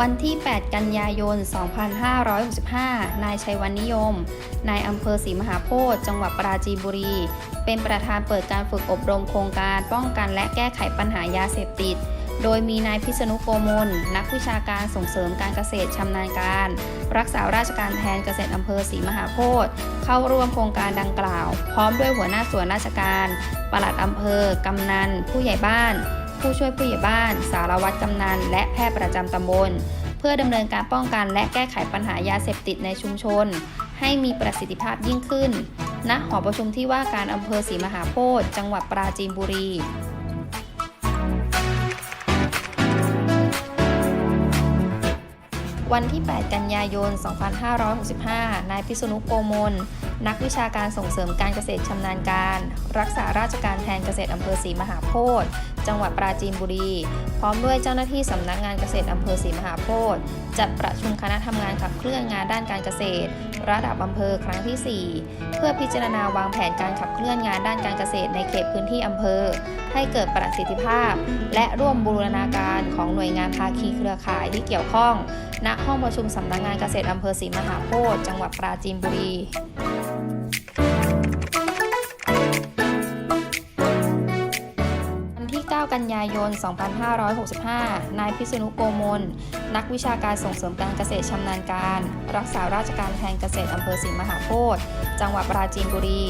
วันที่ 8 กันยายน 2565 นายชัยวันนิยม นายอำเภอศรีมหาโพธิ์จังหวัดปราจีนบุรี เป็นประธานเปิดการฝึกอบรมโครงการป้องกันและแก้ไขปัญหายาเสพติด โดยมีนายพิษณุโกมล นักวิชาการส่งเสริมการเกษตรชำนาญการ รักษาราชการแทนเกษตรอำเภอศรีมหาโพธิ์เข้าร่วมโครงการดังกล่าว พร้อมด้วยหัวหน้าส่วนราชการ ปลัดอำเภอกำนัน ผู้ใหญ่บ้าน ผู้ช่วยผู้ใหญ่บ้าน สารวัตรกำนัน และแพทย์ประจำตำบล เพื่อดำเนินการป้องกันและแก้ไขปัญหายาเสพติดในชุมชน ให้มีประสิทธิภาพยิ่งขึ้น ณ หอประชุมที่ว่าการอำเภอศรีมหาโพธิ์จังหวัดปราจีนบุรีวันที่ 8 กันยายน 2565 นายพิษณุโกมล นักวิชาการส่งเสริมการเกษตรชำนาญการ รักษาราชการแทนเกษตรอำเภอศรีมหาโพธิ์จังหวัดปราจีนบุรี พร้อมด้วยเจ้าหน้าที่สำนักงานเกษตรอำเภอศรีมหาโพธิ์จัดประชุมคณะทำงานขับเคลื่อนงานด้านการเกษตร ระดับอำเภอครั้งที่ 4 เพื่อพิจารณาวางแผนการขับเคลื่อนงานด้านการเกษตรในเขตพื้นที่อำเภอ ให้เกิดประสิทธิภาพ และร่วมบูรณาการของหน่วยงานภาคีเครือข่ายที่เกี่ยวข้อง ณห้องประชุมสำนักงานเกษตรอำเภอศรีมหาโพธิ์จังหวัดปราจีนบุรี9 กันยายน 2565 นายพิษณุโกมล นักวิชาการส่งเสริมการเกษตรชำนาญการ รักษาราชการแทนเกษตรอำเภอศรีมหาโพธิ์ จังหวัดปราจีนบุรี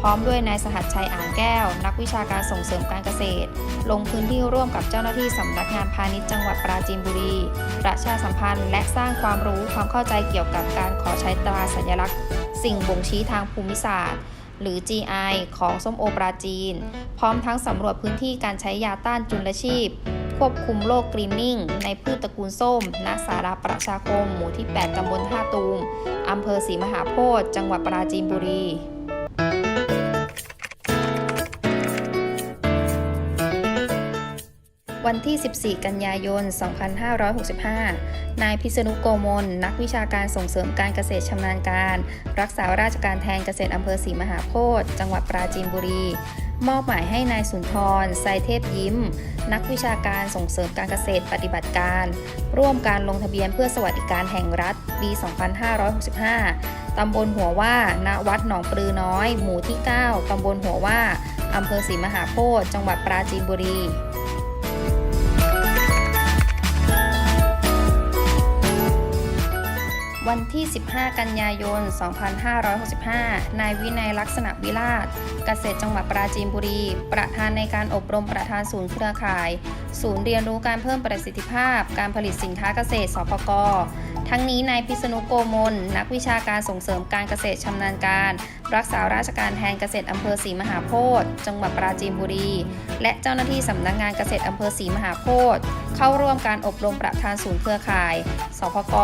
พร้อมด้วยนายสหัสชัยอ่างแก้ว นักวิชาการส่งเสริมการเกษตร ลงพื้นที่ร่วมกับเจ้าหน้าที่สำนักงานพาณิชย์จังหวัดปราจีนบุรี ประชาสัมพันธ์และสร้างความรู้ความเข้าใจเกี่ยวกับการขอใช้ตราสัญลักษณ์ สิ่งบ่งชี้ทางภูมิศาสตร์ หรือ GI ของส้มโอปราจีน พร้อมทั้งสำรวจพื้นที่การใช้ยาต้านจุลชีพ ควบคุมโรคกรีนนิ่ง ในพืชตระกูลส้มณสาราประชาคม หมู่ที่ 8 ตำบลท่าตูมอำเภอศรีมหาโพธิ์จังหวัดปราจีนบุรี วันที่ 14 กันยายน 2565 นายพิษณุโกมล นักวิชาการส่งเสริมการเกษตรชำนาญการ รักษาราชการแทนเกษตรอำเภอศรีมหาโพธิ์จังหวัดปราจีนบุรี มอบหมายให้นายสุนทรไซเทพยิ้ม นักวิชาการส่งเสริมการเกษตรปฏิบัติการ ร่วมการลงทะเบียนเพื่อสวัสดิการแห่งรัฐ ปี 2565 ตำบลหัวว่า ณ วัดหนองปลือน้อย หมู่ที่ 9 ตำบลหัวว่าอำเภอศรีมหาโพธิ์จังหวัดปราจีนบุรี วันที่ 15 กันยายน 2565 นายวินัยลักษณะวิราช เกษตรจังหวัดปราจีนบุรี ประธานในการอบรมประธานศูนย์เครือข่าย ศูนย์เรียนรู้การเพิ่มประสิทธิภาพ การผลิตสินค้าเกษตรสพก ทั้งนี้นายพิษณุโกมล นักวิชาการส่งเสริมการเกษตรชำนาญการ รักษาราชการแทนเกษตรอำเภอศรีมหาโพธิ์จังหวัดปราจีนบุรี และเจ้าหน้าที่สำนักงานเกษตรอำเภอศรีมหาโพธิ์เข้าร่วมการอบรมประธานศูนย์เครือข่าย สพก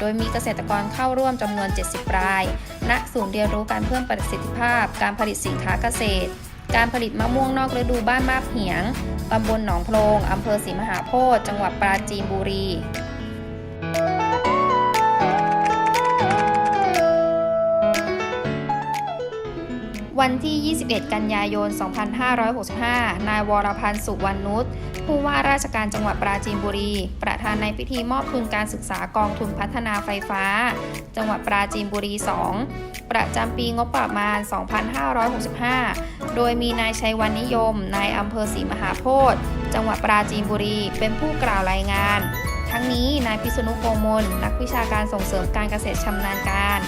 โดยมีเกษตรกรเข้าร่วมจำนวน 70 ราย ณ ศูนย์เรียนรู้การเพิ่มประสิทธิภาพ การผลิตสินค้าเกษตร การผลิตมะม่วงนอกฤดูบ้านมาบเหียงตำบลหนองโพรงอำเภอศรีมหาโพธิ์จังหวัดปราจีนบุรี วันที่ 21 กันยายน 2565 นายวรพันธ์สุวรรณนุช ผู้ว่าราชการจังหวัดปราจีนบุรี ประธานในพิธีมอบทุนการศึกษากองทุนพัฒนาไฟฟ้า จังหวัดปราจีนบุรี 2 ประจำปีงบประมาณ 2565 โดยมีนายชัยวันนิยม นายอำเภอศรีมหาโพธิ์ จังหวัดปราจีนบุรี เป็นผู้กล่าวรายงาน ทั้งนี้นายพิษณุโกมล นักวิชาการส่งเสริมการเกษตรชำนาญการ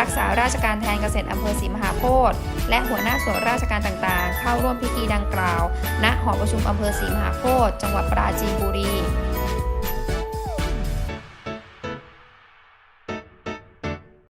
รักษาราชการแทนเกษตรอำเภอศรีมหาโพธิ์และหัวหน้าส่วนราชการต่างๆ เข้าร่วมพิธีดังกล่าว ณหอประชุมอำเภอศรีมหาโพธิ์จังหวัดปราจีนบุรี